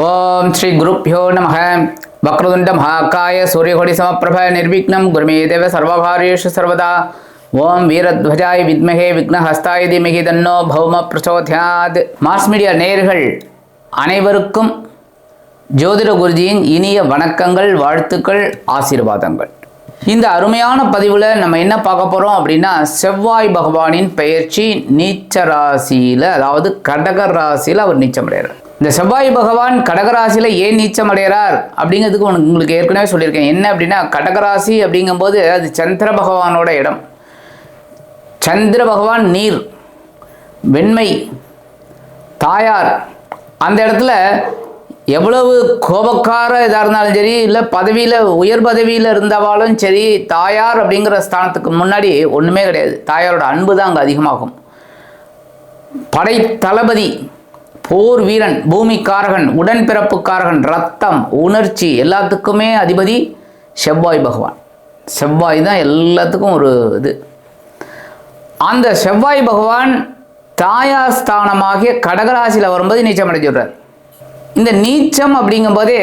ஓம் ஸ்ரீ குருப்பியோ நம வக்ரதுண்ட மகாக்காய சூரியகொடி சமப்பிரப நிர்விக்னம் குருமே தேவ சர்வகாரியேஷு சர்வதா. ஓம் வீரத்வஜாய் வித்மகே விக்னஹஸ்தாய தீமகி தன்னோ பௌம பிரச்சோத்யாத் மாஸ் மீடியா நேர்கள் அனைவருக்கும் ஜோதிட குருஜியின் இனிய வணக்கங்கள் வாழ்த்துக்கள் ஆசீர்வாதங்கள். இந்த அருமையான பதிவில் நம்ம என்ன பார்க்க போகிறோம் அப்படின்னா செவ்வாய் பகவானின் பெயர்ச்சி நீச்ச ராசியில் அதாவது கடக ராசியில் அவர் நீச்சமடைகிறார் இந்த செவ்வாய் பகவான் கடகராசியில் ஏன் நீச்சம் அடைகிறார் அப்படிங்கிறதுக்கு உனக்கு உங்களுக்கு ஏற்கனவே சொல்லியிருக்கேன். என்ன அப்படின்னா கடகராசி அப்படிங்கும்போது அது சந்திர பகவானோட இடம். சந்திர பகவான் நீர் வெண்மை தாயார். அந்த இடத்துல எவ்வளவு கோபக்கார இதாக இருந்தாலும் சரி இல்லை பதவியில் உயர் பதவியில் இருந்தவாலும் சரி தாயார் அப்படிங்கிற ஸ்தானத்துக்கு முன்னாடி ஒன்றுமே கிடையாது. தாயாரோட அன்பு தான் அங்கே அதிகமாகும். படை தளபதி போர் வீரன் பூமிக்காரகன் உடன்பிறப்புக்காரகன் ரத்தம் உணர்ச்சி எல்லாத்துக்குமே அதிபதி செவ்வாய் பகவான். செவ்வாய் தான் எல்லாத்துக்கும் ஒரு இது. அந்த செவ்வாய் பகவான் தாயாஸ்தானமாகிய கடகராசியில் வரும்போது நீச்சம் அடைஞ்சிடுறார் இந்த நீச்சம் அப்படிங்கும்போதே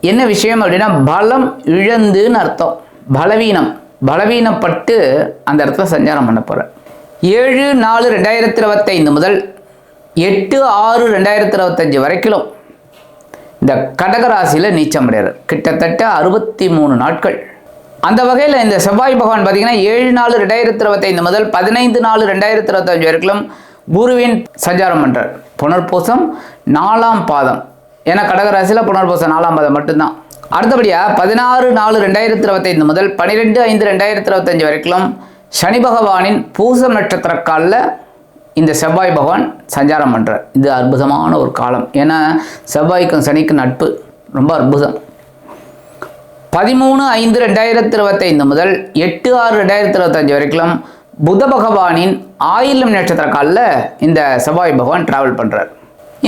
என்ன விஷயம் அப்படின்னா பலம் இழந்துன்னு அர்த்தம். பலவீனம். பலவீனப்பட்டு அந்த இடத்துல சஞ்சாரம் பண்ண போகிறார் ஏழு நாலு ரெண்டாயிரத்தி இருபத்தைந்து முதல் எட்டு ஆறு ரெண்டாயிரத்தி இருபத்தஞ்சி வரைக்கும் இந்த கடகராசியில் நீச்சம் அடைகிறார் கிட்டத்தட்ட அறுபத்தி மூணு நாட்கள். அந்த வகையில் இந்த செவ்வாய் பகவான் பார்த்தீங்கன்னா ஏழு நாலு ரெண்டாயிரத்தி இருபத்தைந்து முதல் பதினைந்து நாலு ரெண்டாயிரத்தி இருபத்தஞ்சு வரைக்கும் குருவின் சஞ்சாரம் பண்ணுறார் புனர்பூசம் நாலாம் பாதம். ஏன்னா கடகராசியில் புனர்பூசம் நாலாம் பாதம் மட்டும்தான். அடுத்தபடியாக பதினாறு நாலு ரெண்டாயிரத்தி இருபத்தைந்து முதல் பன்னிரெண்டு ஐந்து ரெண்டாயிரத்தி இருபத்தஞ்சு வரைக்கும் சனி பகவானின் பூசம் நட்சத்திர காலில் இந்த செவ்வாய் பகவான் சஞ்சாரம் பண்ணுறார் இது அற்புதமான ஒரு காலம். ஏன்னா செவ்வாய்க்கும் சனிக்கும் நட்பு ரொம்ப அற்புதம். பதிமூணு ஐந்து ரெண்டாயிரத்தி இருபத்தைந்து முதல் எட்டு ஆறு ரெண்டாயிரத்தி இருபத்தஞ்சு வரைக்கும் புத பகவானின் ஆயிலம் நட்சத்திர காலில் இந்த செவ்வாய் பகவான் டிராவல் பண்ணுறார்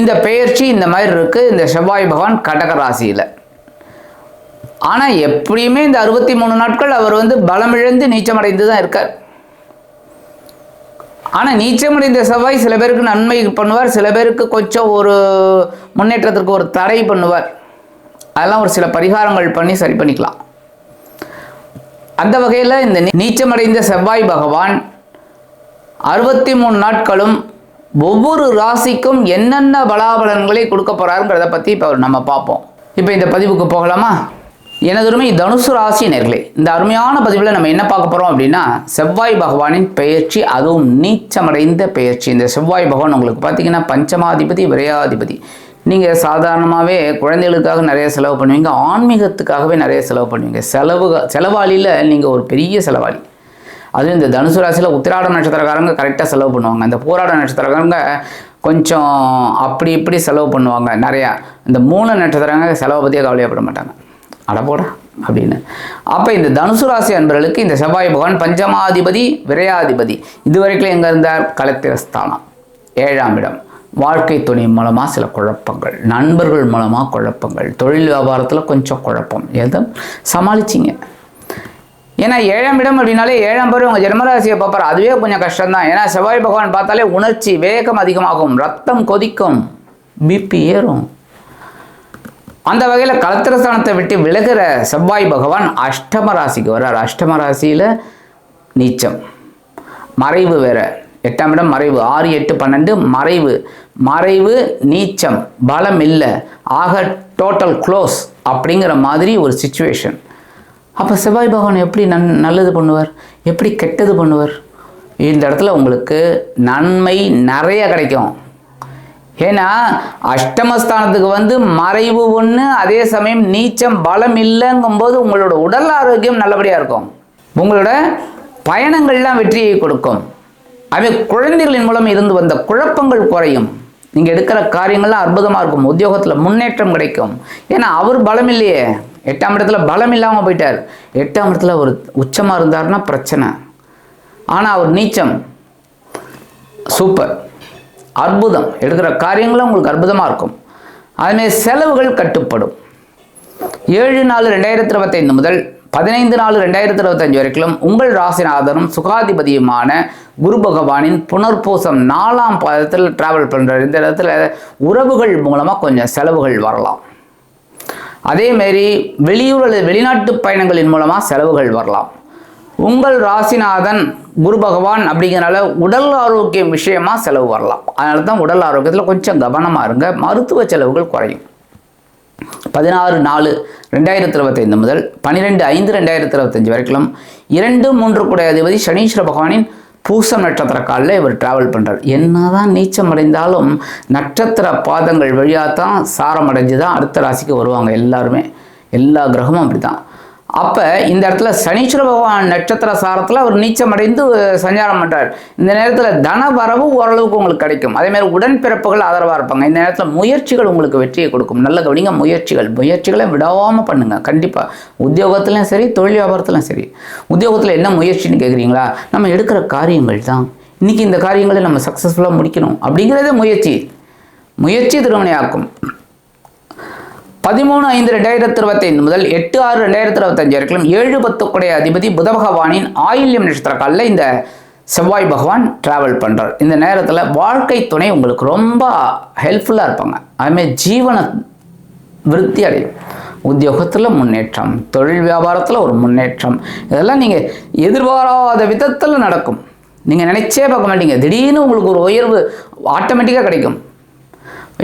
இந்த பெயர்ச்சி இந்த மாதிரி இருக்குது இந்த செவ்வாய் பகவான் கடக ராசியில். ஆனால் எப்படியுமே இந்த அறுபத்தி மூணு நாட்கள் அவர் வந்து பலமிழந்து நீச்சமடைந்து தான் இருக்கார். ஆனால் நீச்சமடைந்த செவ்வாய் சில பேருக்கு நன்மை பண்ணுவார் சில பேருக்கு கொஞ்சம் ஒரு முன்னேற்றத்திற்கு ஒரு தடை பண்ணுவார். அதெல்லாம் ஒரு சில பரிகாரங்கள் பண்ணி சரி பண்ணிக்கலாம். அந்த வகையில் இந்த நீச்சமடைந்த செவ்வாய் பகவான் அறுபத்தி மூணு நாட்களும் ஒவ்வொரு ராசிக்கும் என்னென்ன பலாபலன்களை கொடுக்க போகிறாருங்கிறத பற்றி இப்போ நம்ம பார்ப்போம். இப்போ இந்த பதிவுக்கு போகலாமா? எனது உரிமை தனுசு ராசி நேர்களே இந்த அருமையான பதிவில் நம்ம என்ன பார்க்க போகிறோம் அப்படின்னா செவ்வாய் பகவானின் பெயர்ச்சி அதுவும் நீச்சமடைந்த பெயர்ச்சி. இந்த செவ்வாய் பகவான் உங்களுக்கு பார்த்தீங்கன்னா பஞ்சமாதிபதி விரையாதிபதி. நீங்கள் சாதாரணமாகவே குழந்தைகளுக்காக நிறைய செலவு பண்ணுவீங்க ஆன்மீகத்துக்காகவே நிறைய செலவு பண்ணுவீங்க. செலவு செலவாளியில் நீங்கள் ஒரு பெரிய செலவாளி. அதுவும் இந்த தனுசு ராசியில் உத்திராட நட்சத்திரக்காரங்க கரெக்டாக செலவு பண்ணுவாங்க. இந்த போராட நட்சத்திரக்காரங்க கொஞ்சம் அப்படி இப்படி செலவு பண்ணுவாங்க நிறையா. இந்த மூணு நட்சத்திரங்க செலவை பற்றியே கவலையப்பட மாட்டாங்க. அடப்போட அப்படின்னு. அப்போ இந்த தனுசு ராசி அன்பர்களுக்கு இந்த செவ்வாய் பகவான் பஞ்சமாதிபதி விரையாதிபதி. இதுவரைக்கும் எங்கே இருந்தார்? கலத்திரஸ்தானம். ஏழாம் இடம். வாழ்க்கை துணை மூலமாக சில குழப்பங்கள். நண்பர்கள் மூலமாக குழப்பங்கள். தொழில் வியாபாரத்தில் கொஞ்சம் குழப்பம். எதுவும் சமாளிச்சிங்க. ஏன்னா ஏழாம் இடம் அப்படின்னாலே ஏழாம் பேர் உங்கள் ஜென்மராசியை பார்ப்பார். அதுவே கொஞ்சம் கஷ்டம்தான். ஏன்னா செவ்வாய் பகவான் பார்த்தாலே உணர்ச்சி வேகம் அதிகமாகும். ரத்தம் கொதிக்கும். பிபி ஏறும். அந்த வகையில் கலத்திரஸ்தானத்தை விட்டு விலகிற செவ்வாய் பகவான் அஷ்டம ராசிக்கு வர்றார். அஷ்டம ராசியில் நீச்சம். மறைவு வேற. எட்டாம் இடம் மறைவு. ஆறு எட்டு பன்னெண்டு மறைவு. மறைவு நீச்சம். பலம் இல்லை. ஆக டோட்டல் க்ளோஸ் அப்படிங்கிற மாதிரி ஒரு சுச்சுவேஷன் அப்போ செவ்வாய் பகவான் எப்படி நன் நல்லது பண்ணுவார்? எப்படி கெட்டது பண்ணுவார்? இந்த இடத்துல உங்களுக்கு நன்மை நிறைய கிடைக்கும். ஏன்னா அஷ்டமஸ்தானத்துக்கு வந்து மறைவு ஒன்று அதே சமயம் நீச்சம் பலம் இல்லைங்கும்போது உங்களோட உடல் ஆரோக்கியம் நல்லபடியாக இருக்கும். உங்களோட பயணங்கள்லாம் வெற்றியை கொடுக்கும். அதே குழந்தைகளின் மூலம் இருந்து வந்த குழப்பங்கள் குறையும். நீங்கள் எடுக்கிற காரியங்கள்லாம் அற்புதமாக இருக்கும். உத்தியோகத்தில் முன்னேற்றம் கிடைக்கும். ஏன்னா அவர் பலம் இல்லையே. எட்டாம் இடத்துல பலம் இல்லாமல் போயிட்டார். எட்டாம் இடத்துல ஒரு உச்சமாக இருந்தார்னா பிரச்சனை. ஆனால் அவர் நீச்சம். சூப்பர். அற்புதம். எடுக்கிற காரியங்களும் உங்களுக்கு அற்புதமாக இருக்கும். அதுமாரி செலவுகள் கட்டுப்படும். ஏழு நாலு ரெண்டாயிரத்தி இருபத்தைந்து முதல் பதினைந்து நாலு ரெண்டாயிரத்தி இருபத்தஞ்சு வரைக்கும் உங்கள் ராசிநாதனும் சுகாதிபதியுமான குரு பகவானின் புனர்பூசம் நாலாம் பாதத்தில் டிராவல் பண்ணுற இந்த இடத்துல உறவுகள் மூலமாக கொஞ்சம் செலவுகள் வரலாம். அதேமாரி வெளியூர் அல்லது வெளிநாட்டு பயணங்களின் மூலமாக செலவுகள் வரலாம். உங்கள் ராசிநாதன் குரு பகவான் அப்படிங்கிறனால உடல் ஆரோக்கியம் விஷயமா செலவு வரலாம். அதனால தான் உடல் ஆரோக்கியத்தில் கொஞ்சம் கவனமாக இருங்க. மருத்துவ செலவுகள் குறையும். பதினாறு நாலு ரெண்டாயிரத்தி இருபத்தைந்து முதல் பன்னிரெண்டு ஐந்து ரெண்டாயிரத்தி இருபத்தஞ்சு வரைக்கும் இரண்டு மூன்று கூடிய அதிபதி சனீஸ்வர பகவானின் பூசம் நட்சத்திர காலில் இவர் டிராவல் பண்ணுறார் என்னதான் நீச்சம் அடைந்தாலும் நட்சத்திர பாதங்கள் வழியாக தான் சாரம் அடைஞ்சு தான் அடுத்த ராசிக்கு வருவாங்க எல்லாருமே. எல்லா கிரகமும் அப்படி தான் அப்போ இந்த இடத்துல சனீஸ்வர பகவான் நட்சத்திர சாரத்தில் அவர் நீச்சம் அடைந்து சஞ்சாரம் பண்ணுறார் இந்த நேரத்தில் தன வரவு ஓரளவுக்கு உங்களுக்கு கிடைக்கும். அதேமாதிரி உடன்பிறப்புகள் ஆதரவாக இருப்பாங்க. இந்த நேரத்தில் முயற்சிகள் உங்களுக்கு வெற்றியை கொடுக்கும். நல்ல கவனிங்க முயற்சிகள். முயற்சிகளை விடாமல் பண்ணுங்கள் கண்டிப்பாக உத்தியோகத்துலையும் சரி தொழில் வியாபாரத்துலையும் சரி. உத்தியோகத்தில் என்ன முயற்சின்னு கேட்குறீங்களா நம்ம எடுக்கிற காரியங்கள் தான். இன்றைக்கி இந்த காரியங்களை நம்ம சக்ஸஸ்ஃபுல்லாக முடிக்கணும். அப்படிங்கிறதே முயற்சி. முயற்சி திருமணையாக்கும். பதிமூணு ஐந்து ரெண்டாயிரத்தி இருபத்தைந்து முதல் எட்டு ஆறு ரெண்டாயிரத்தி இருபத்தஞ்சு வரைக்கும் ஏழு பத்துக்குடைய அதிபதி புத பகவானின் ஆயில்யம் நட்சத்திர காலில் இந்த செவ்வாய் பகவான் டிராவல் பண்ணுறார் இந்த நேரத்தில் வாழ்க்கை துணை உங்களுக்கு ரொம்ப ஹெல்ப்ஃபுல்லாக இருப்பாங்க. அதுமாரி ஜீவன விருத்தி அடையும். உத்தியோகத்தில் முன்னேற்றம் தொழில் வியாபாரத்தில் ஒரு முன்னேற்றம். இதெல்லாம் நீங்கள் எதிர்பாராத விதத்தில் நடக்கும். நீங்கள் நினைச்சே பார்க்க மாட்டீங்க. திடீர்னு உங்களுக்கு ஒரு உயர்வு ஆட்டோமேட்டிக்காக கிடைக்கும்.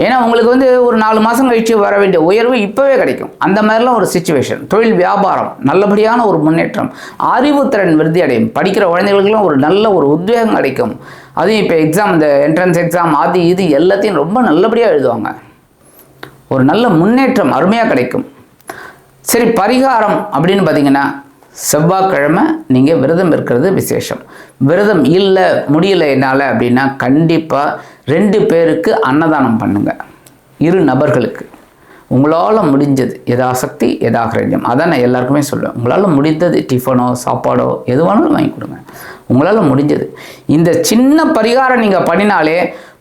ஏன்னா உங்களுக்கு வந்து ஒரு நாலு மாதம் கழிச்சு வர வேண்டிய உயர்வு இப்போவே கிடைக்கும். அந்த மாதிரிலாம் ஒரு சுச்சுவேஷன் தொழில் வியாபாரம் நல்லபடியான ஒரு முன்னேற்றம் அறிவுத்திறன் விருதி அடையும். படிக்கிற குழந்தைகளுக்கெல்லாம் ஒரு நல்ல ஒரு உத்வேகம் கிடைக்கும். அதுவும் இப்போ எக்ஸாம் இந்த என்ட்ரன்ஸ் எக்ஸாம் அது இது எல்லாத்தையும் ரொம்ப நல்லபடியாக எழுதுவாங்க. ஒரு நல்ல முன்னேற்றம் அருமையாக கிடைக்கும். சரி பரிகாரம் அப்படின்னு பார்த்தீங்கன்னா செவ்வாய்க்கிழமை நீங்கள் விரதம் இருக்கிறது விசேஷம். விரதம் இல்லை முடியல என்னால் அப்படின்னா கண்டிப்பாக ரெண்டு பேருக்கு அன்னதானம் பண்ணுங்கள் இரு நபர்களுக்கு. உங்களால் முடிஞ்சது யதாசக்தி யதாகிரண்யம் அதான் நான் எல்லாருக்குமே சொல்லுவேன் உங்களால் முடிந்தது டிஃபனோ சாப்பாடோ எது வேணாலும் வாங்கி கொடுங்க. உங்களால் முடிஞ்சது. இந்த சின்ன பரிகாரம் நீங்கள் பண்ணினாலே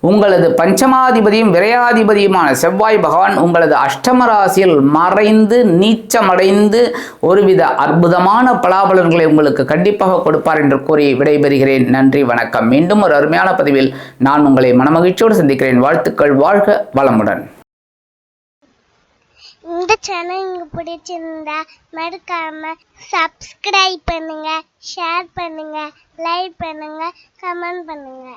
உங்களது பஞ்சமாதிபதியும் விரையாதிபதியுமான செவ்வாய் பகவான் உங்களது அஷ்டம ராசியில் மறைந்து நீச்சமடைந்து ஒருவித அற்புதமான பலாபலன்களை உங்களுக்கு கண்டிப்பாக கொடுப்பார் என்று கூறி விடைபெறுகிறேன். நன்றி வணக்கம். மீண்டும் ஒரு அருமையான பதிவில் நான் உங்களை மனமகிழ்ச்சியோடு சந்திக்கிறேன். வாழ்த்துக்கள். வாழ்க வளமுடன். இந்த சேனல் உங்களுக்கு பிடிச்சிருந்தா மறக்காம சப்ஸ்கிரைப் பண்ணுங்க ஷேர் பண்ணுங்க லைக் பண்ணுங்க கமெண்ட் பண்ணுங்க.